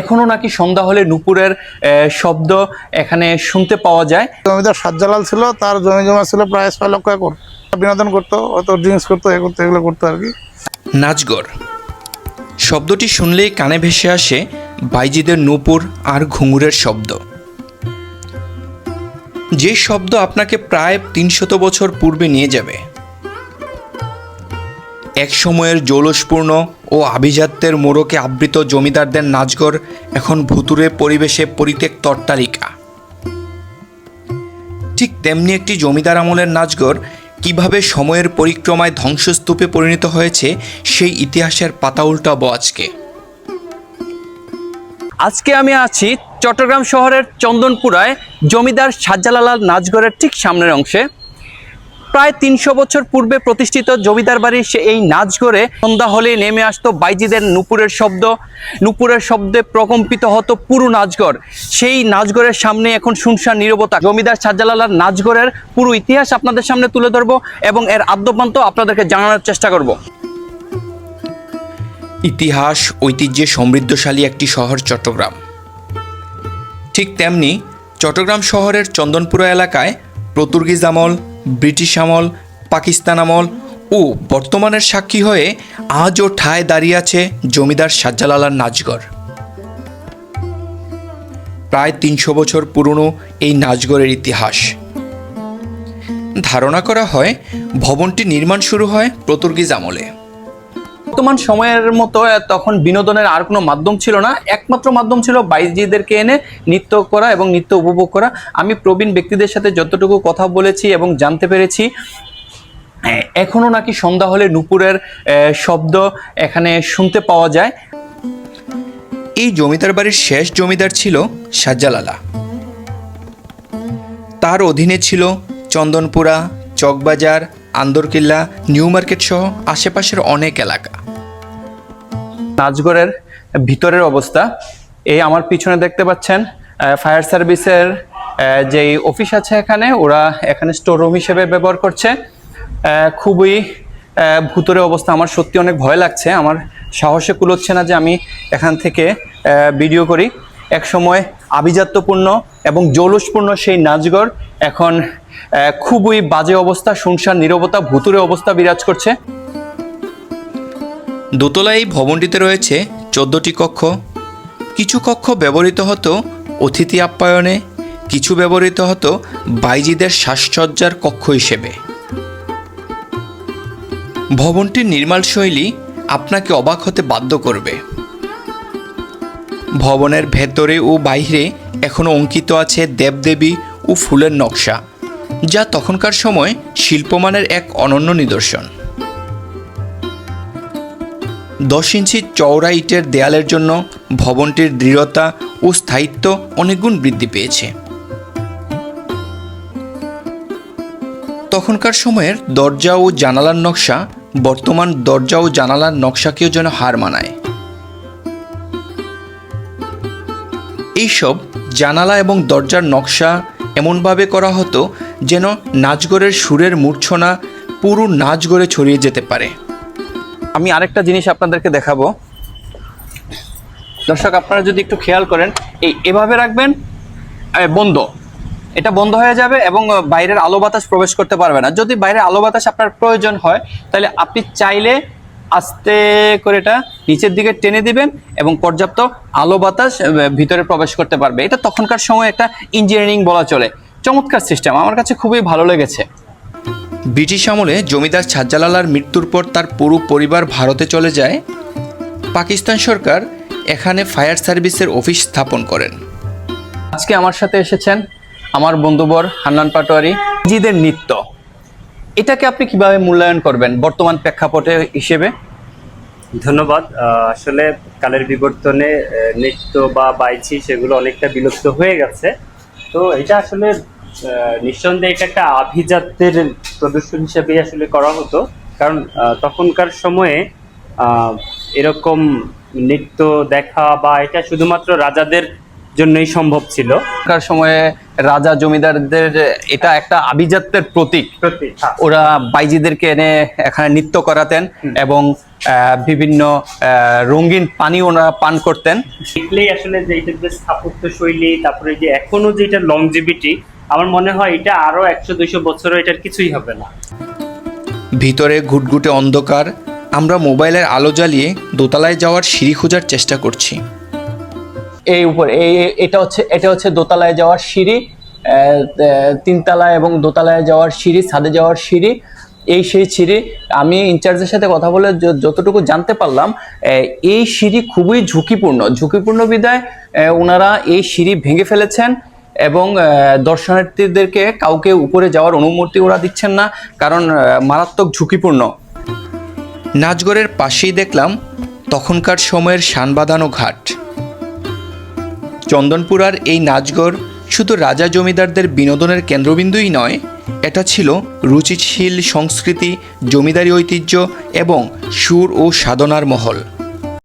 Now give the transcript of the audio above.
এখনও নাকি সন্ধ্যা হলে নুপুরের শব্দ এখানে শুনতে পাওয়া যায়। জমিদার সাজ্জালাল ছিল তার জমি জমা ছিল প্রায় ছয় লক্ষ একর। বিনোদন করতো অত ড্রিঙ্কস করতো এ করতো এগুলো করতো আর কি। নাচগড়। শব্দটি শুনলেই কানে ভেসে আসে বাইজিদের নূপুর আর ঘুঙুরের শব্দ। যে শব্দ আপনাকে প্রায় তিনশত বছর পূর্বে নিয়ে যাবে। এক সময়ের জৌলসপূর্ণ ও আভিজাত্যের মোড়কে আবৃত জমিদারদের নাচগড় এখন ভুতুরে পরিবেশে পরিত্যক্ত অট্টালিকা ঠিক তেমনি একটি জমিদার আমলের নাচগড় কীভাবে সময়ের পরিক্রমায় ধ্বংসস্তূপে পরিণত হয়েছে সেই ইতিহাসের পাতা উল্টাবো আজকে। আজকে আমি আছি চট্টগ্রাম শহরের চন্দনপুরায় জমিদার শাহজালাল নাচগড়ের ঠিক সামনের অংশে। প্রায় তিনশো বছর পূর্বে প্রতিষ্ঠিত জমিদার বাড়ির সে এই নাচগড়ে সন্ধ্যা হলে নেমে আসতো বাইজিদের নুপুরের শব্দ। নুপুরের শব্দে প্রকম্পিত হতো পুরো নাচগড় সেই নাচগড়ের সামনে এখন শুনশান নীরবতা। জমিদার শাহজালালার নাচগড়ের পুরো ইতিহাস আপনাদের সামনে তুলে ধরবো এবং এর আদ্যপান্ত আপনাদেরকে জানানোর চেষ্টা করব। ইতিহাস, ঐতিহ্যে সমৃদ্ধশালী একটি শহর চট্টগ্রাম। ঠিক তেমনি চট্টগ্রাম শহরের চন্দনপুরা এলাকায় পর্তুগিজ আমল ব্রিটিশ আমল, পাকিস্তান আমল ও বর্তমানের সাক্ষী হয়ে আজও ঠায় দাঁড়িয়ে আছে জমিদার শাহজালালার নাচগড় প্রায় তিনশো বছর পুরনো এই নাচগড়ের ইতিহাস। ধারণা করা হয়, ভবনটি নির্মাণ শুরু হয় পর্তুগিজ আমলে। বর্তমান সময়ের মতো তখন বিনোদনের আর কোনো মাধ্যম ছিল না। একমাত্র মাধ্যম ছিল বাইজিদেরকে এনে নৃত্য করা এবং নৃত্য উপভোগ করা। আমি প্রবীণ ব্যক্তিদের সাথে যতটুকু কথা বলেছি এবং জানতে পেরেছি এখনও নাকি সন্ধ্যা হলে নুপুরের শব্দ এখানে শুনতে পাওয়া যায়। এই জমিদার বাড়ির শেষ জমিদার ছিল শাহজালালা তার অধীনে ছিল চন্দনপুরা, চকবাজার, আন্দরকিল্লা, নিউ মার্কেট সহ আশেপাশের অনেক এলাকা। নাচগড়ের ভিতরের অবস্থা। এই আমার পিছনে দেখতে পাচ্ছেন ফায়ার সার্ভিসের যেই অফিস আছে এখানে, ওরা এখানে স্টোর রুম হিসেবে ব্যবহার করছে। খুবই ভুতুরে অবস্থা। আমার সত্যি অনেক ভয় লাগছে। আমার সাহসে কুলোচ্ছে না যে আমি এখান থেকে ভিডিও করি। এক সময় আভিজাত্যপূর্ণ এবং জৌলসপূর্ণ সেই নাচগড় এখন খুবই বাজে অবস্থা, শুনশান, নীরবতা, ভুতুরে অবস্থা বিরাজ করছে। দোতলায় এই ভবনটিতে রয়েছে চোদ্দটি কক্ষ। কিছু কক্ষ ব্যবহৃত হতো অতিথি আপ্যায়নে, কিছু ব্যবহৃত হতো বাইজিদের সাজসজ্জার কক্ষ হিসেবে। ভবনটির নির্মাণ শৈলী আপনাকে অবাক হতে বাধ্য করবে। ভবনের ভেতরে ও বাইরে এখনও অঙ্কিত আছে দেবদেবী ও ফুলের নকশা, যা তখনকার সময় শিল্পমানের এক অনন্য নিদর্শন। দশ ইঞ্চি চওড়া ইটের দেয়ালের জন্য ভবনটির দৃঢ়তা ও স্থায়িত্ব অনেকগুণ বৃদ্ধি পেয়েছে। তখনকার সময়ের দরজা ও জানালার নকশা বর্তমান দরজা ও জানালার নকশাকেও যেন হার মানায়। এইসব জানালা এবং দরজার নকশা এমনভাবে করা হতো যেন নাচগড়ের সুরের মূর্ছনা পুরো নাচগড়ে ছড়িয়ে যেতে পারে। আমি আরেকটা জিনিস আপনাদেরকে দেখাবো। দর্শক, আপনারা যদি একটু খেয়াল করেন, এই এভাবে রাখবেন বন্ধ। এটা বন্ধ হয়ে যাবে এবং বাইরের আলো বাতাস প্রবেশ করতে পারবে না। যদি বাইরের আলো বাতাস আপনার প্রয়োজন হয়, তাহলে আপনি চাইলে আস্তে করে এটা নিচের দিকে টেনে দিবেন এবং পর্যাপ্ত আলো বাতাস ভিতরে প্রবেশ করতে পারবে। এটা তখনকার সময় একটা ইঞ্জিনিয়ারিং বলা চলে। চমৎকার সিস্টেম আমার কাছে খুবই ভালো লেগেছে। ব্রিটিশ আমলে জমিদার শাহজালালার মৃত্যুর পর তার পুরো পরিবার ভারতে চলে যায় পাকিস্তান সরকার এখানে ফায়ার সার্ভিসের অফিস স্থাপন করেন। আজকে আমার সাথে এসেছেন আমার বন্ধুবর হান্নান পাটোয়ারি। জিদের নৃত্য। এটাকে আপনি কীভাবে মূল্যায়ন করবেন বর্তমান প্রেক্ষাপটে হিসেবে? ধন্যবাদ। আসলে কালের বিবর্তনে নৃত্য বা বাইচি সেগুলো অনেকটা বিলুপ্ত হয়ে গেছে। তো এটা আসলে নিঃসন্দেহে এটা একটা আভিজাত্যের প্রদর্শন হিসেবেই আসলে করা হতো। কারণ তখনকার সময়ে এরকম নৃত্য দেখা বা এটা শুধুমাত্র রাজাদের জন্যই সম্ভব ছিল। এখনকার সময়ে রাজা জমিদারদের এটা একটা আভিজাত্যের প্রতীক। হ্যাঁ। ওরা বাইজিদেরকে এনে এখানে নৃত্য করাতেন এবং বিভিন্ন রঙিন পানি ওনারা পান করতেন। দেখলেই আসলে যে এটা যে স্থাপত্য শৈলী তারপরে যে এখনও যে এটা লংজিভিটি আমার মনে হয় এটা আরও একশো দুইশো বছরও এটার কিছুই হবে না। ভিতরে ঘুটঘুটে অন্ধকার আমরা মোবাইলের আলো জ্বালিয়ে দোতলায় যাওয়ার সিঁড়ি খোঁজার চেষ্টা করছি। এই উপর এই এটা হচ্ছে এটা হচ্ছে দোতলায় যাওয়ার সিঁড়ি তিনতলায় এবং দোতলায় যাওয়ার সিঁড়ি ছাদে যাওয়ার সিঁড়ি। এই সেই সিঁড়ি আমি ইনচার্জের সাথে কথা বলে যতটুকু জানতে পারলাম এই সিঁড়ি খুবই ঝুঁকিপূর্ণ। ঝুঁকিপূর্ণ বিদায় ওনারা এই সিঁড়ি ভেঙে ফেলেছেন। এবং দর্শনার্থীদেরকে কাউকে উপরে যাওয়ার অনুমতি ওরা দিচ্ছেন না, কারণ মারাত্মক ঝুঁকিপূর্ণ। নাচগড়ের পাশেই দেখলাম তখনকার সময়ের শান বাঁধানো ঘাট। চন্দনপুরার এই নাচগড় শুধু রাজা জমিদারদের বিনোদনের কেন্দ্রবিন্দুই নয়, এটা ছিল রুচিশীল সংস্কৃতি, জমিদারি ঐতিহ্য এবং সুর ও সাধনার মহল।